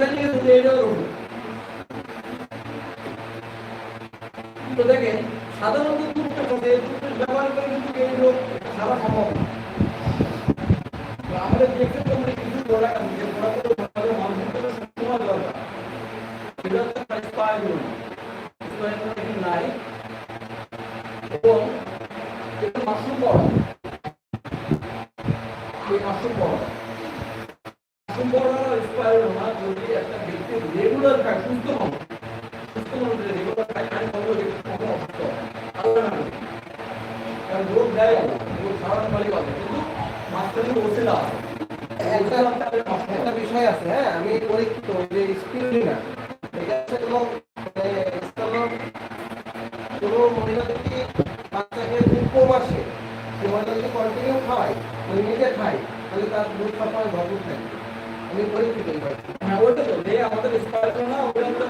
স্থানীয় তো দেখেন সাধারণত টুকটা থাকে টুকটাক ব্যবহার করে কিন্তু এই রোগ সারা সম্ভব আমাদের দেখতে তো আমরা কিন্তু যদি বাচ্চাকে যদি কমাসে সেমাটা যদি কন্টিনিউ খাওয়াই ওই নিজে খাই, তাহলে তার দুধ সবসময় ভরপুর থাকবে আমি পরিস্থিতি হ্যাঁ, ওটা তো আমাদের না, ওটা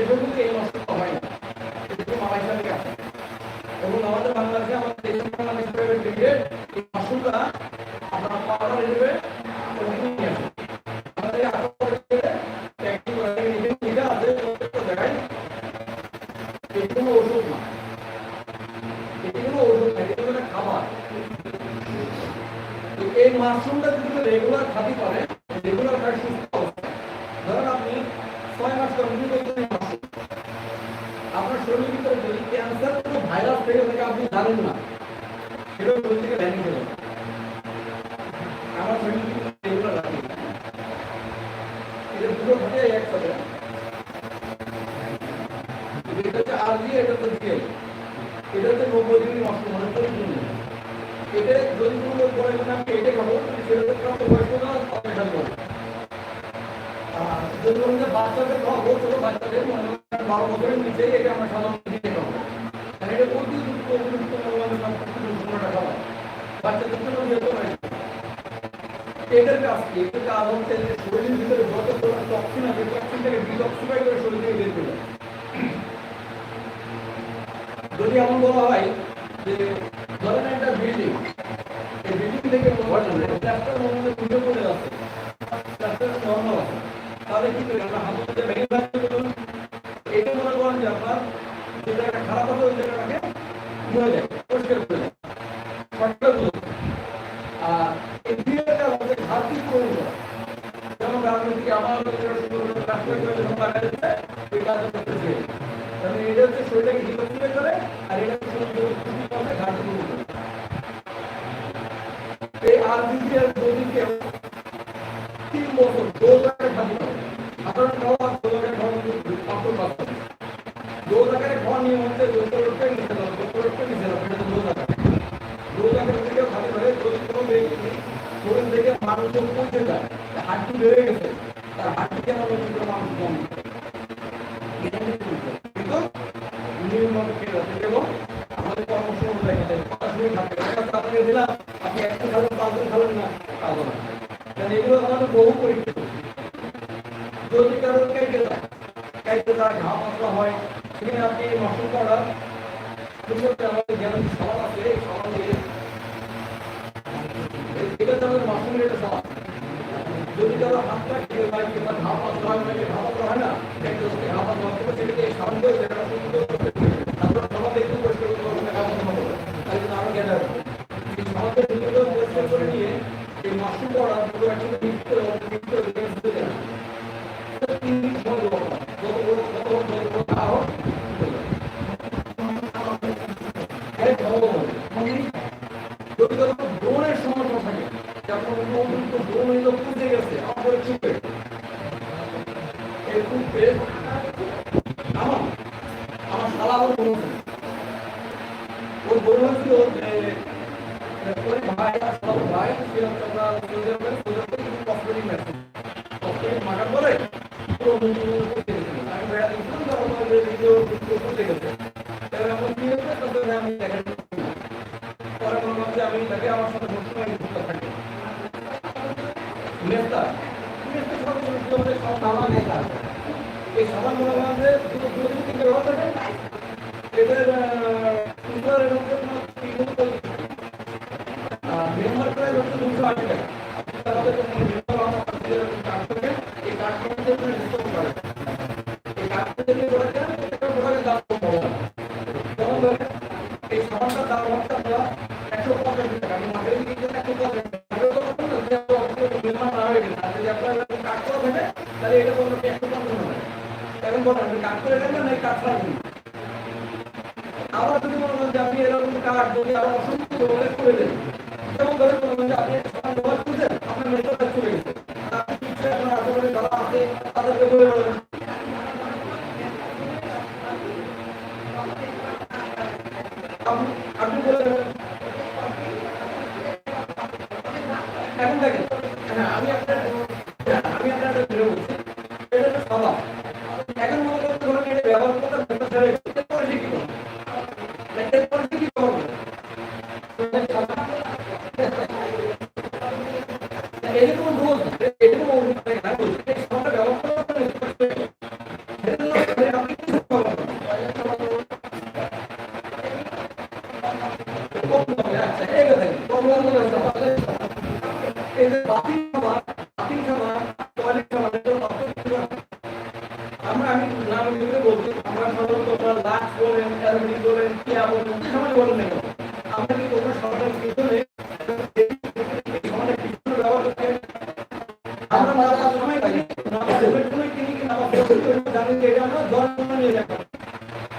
সেগুলো কিন্তু এই মশলা হয় না। সেগুলো মালয়েশিয়া থেকে আসে এবং আমাদের বাংলাদেশে আমাদের দেশের বাংলাদেশ এই মশলা আপনার পাওয়ার হিসেবে এই মাশরুমটা যদি রেগুলার খাতি করে থেকে আপনি জানেন না। সেটাও ওই থেকে ব্যানিং হয়ে আমার এটা দুটো এটা তো দিয়ে নব্বই মনে করছে এটা যদি কোনো লোক আমি এটা খাব সেটা তো বয়স্ক না বাচ্চাদের ডক্সিফাই করে শরীর থেকে বের করে যদি এমন বলা হয় যে Thank you. வேற இடத்துல இருந்து விமர்சனம் અને આવી આપણા આવી આપણા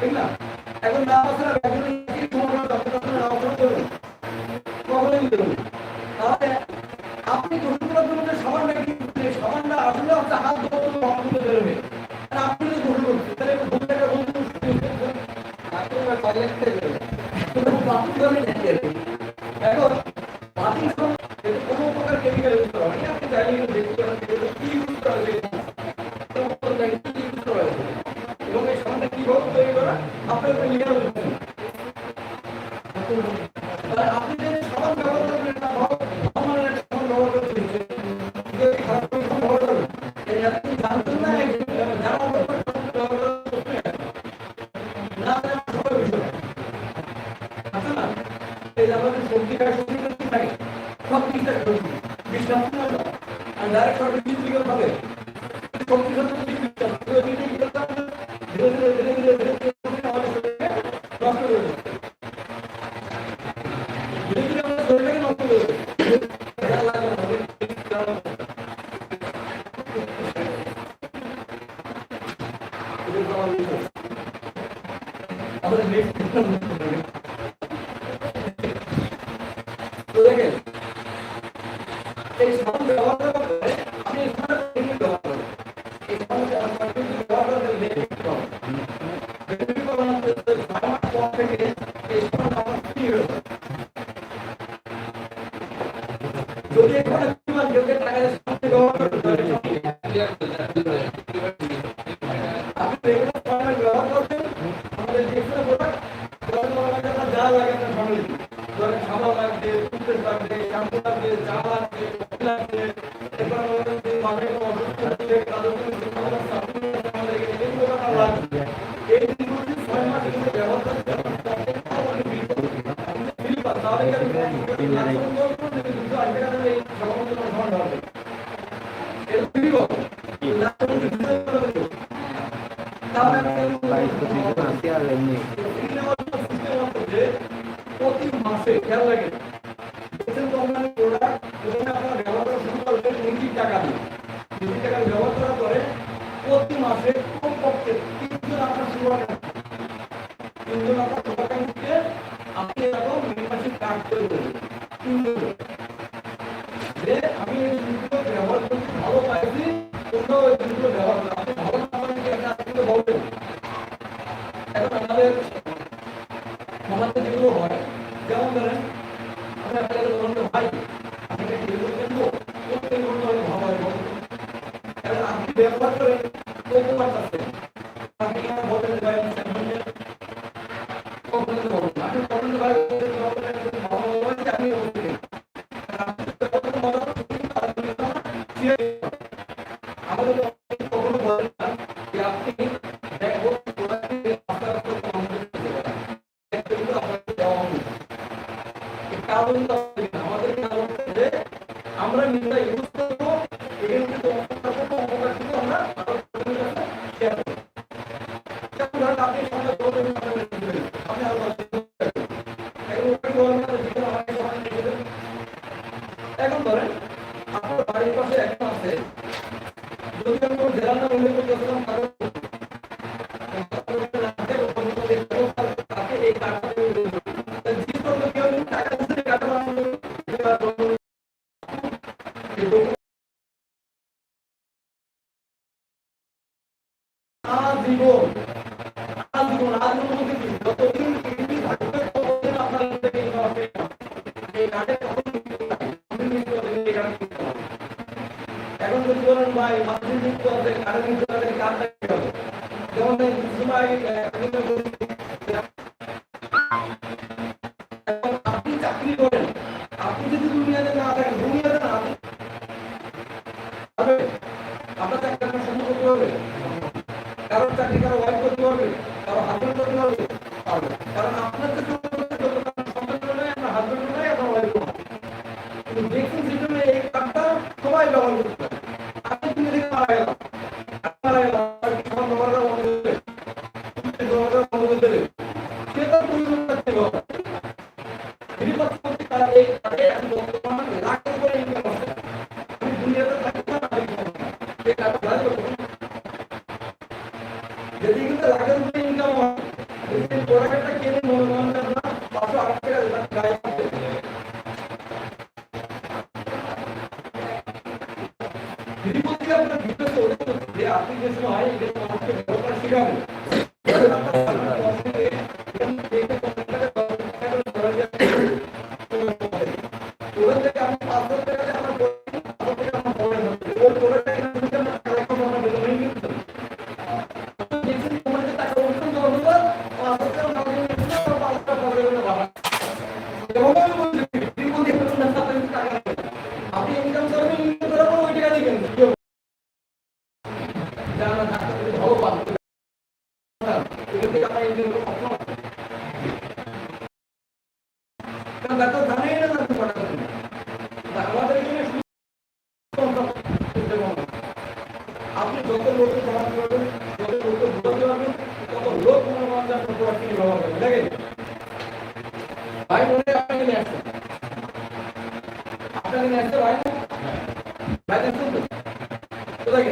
ঠিক না? এখন না বছর কখনোই দেবেন Biz yaptığımız yani direkt olarak bir bilgi yapmadı. Çok güzel bir bilgi yaptı. Böyle bir bilgi yaptı. Bire bire bire Thank you. together. চাকরি করেন আপনি যদি দুনিয়াতে না থাকেন আর্থিক যে হয় এদের মানুষকে ব্যবহার শেখাবো আপনাকে নিয়ে আসতে আপনাকে নিয়ে আসতে হয়। হ্যাঁ। বাইরে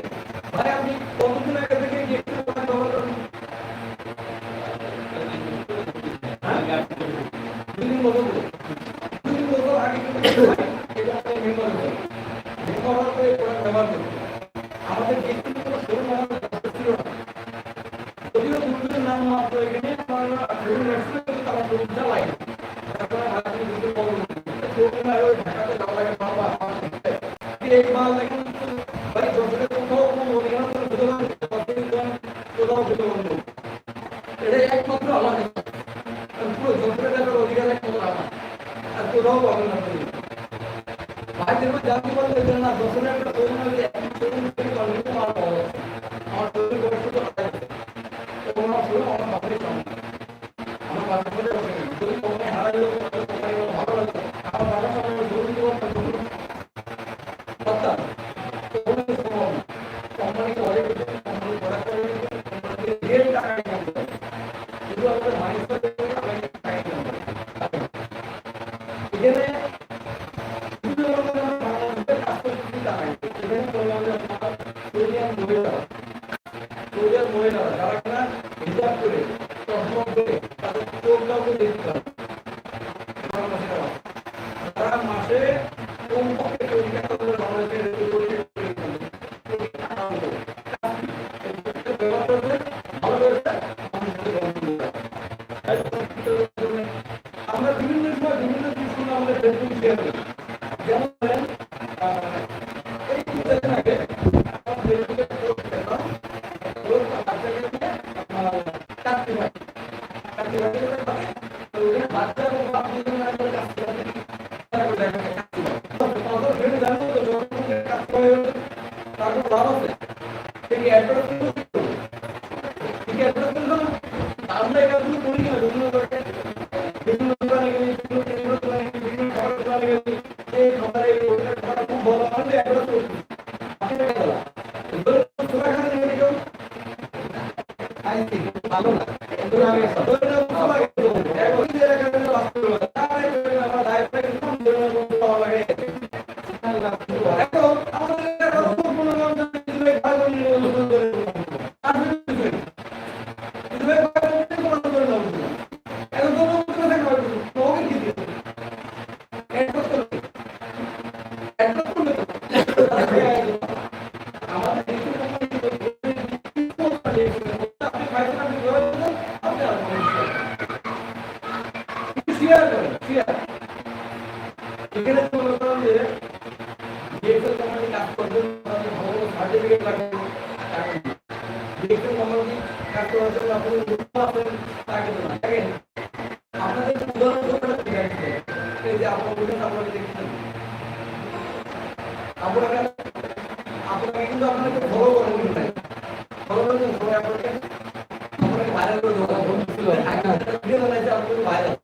बाहेर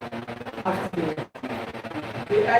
ते काय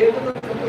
это только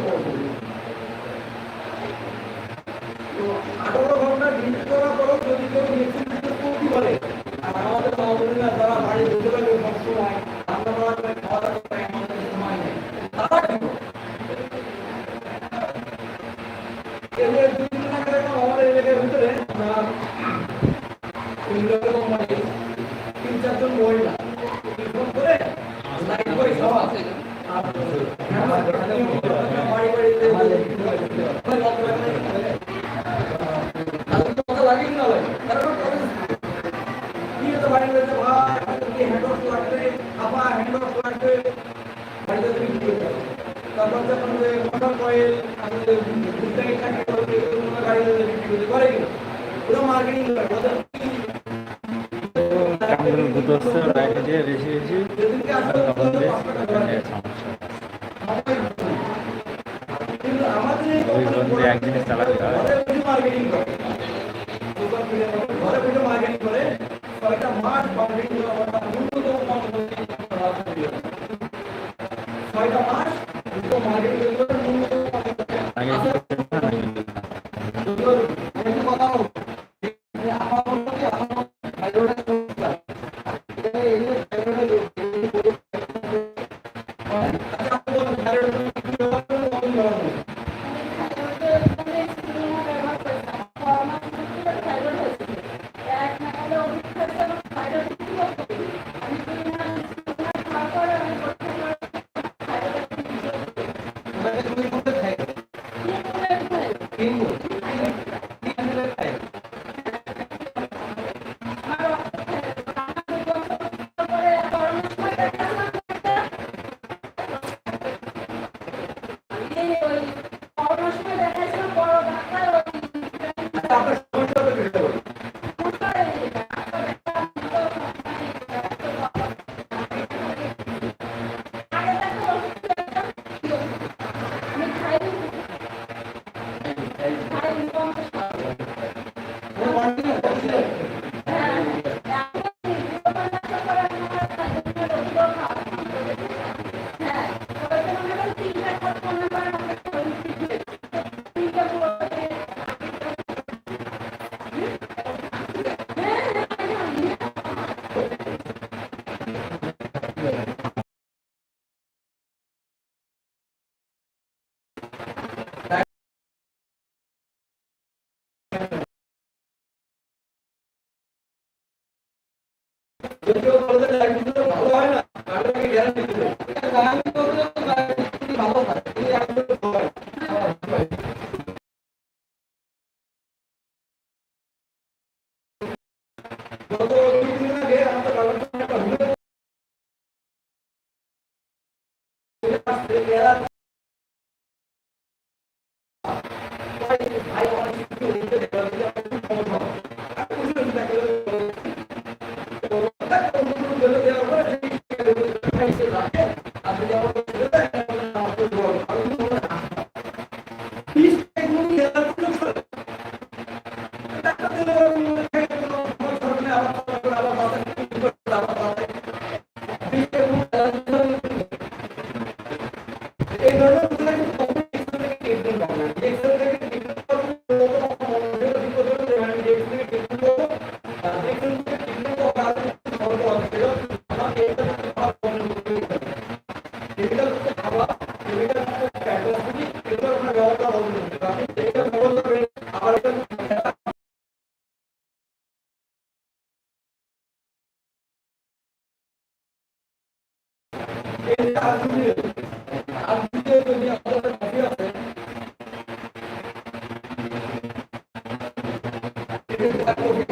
దోస్తు ప్యాకేజీ వేసేసి সমস্যা এক জিনিস চালাতে হয়। ঘরে বসে মার্কেটিং করে একটা মাঠ মার্কেটিং করা ন্যূনতম আপনাকে তুমি কোথায় খাই তিন গুণ ఎన్నో కొలత లేకుండా భగవాన్ అడవికి గ్యారెంటీ que.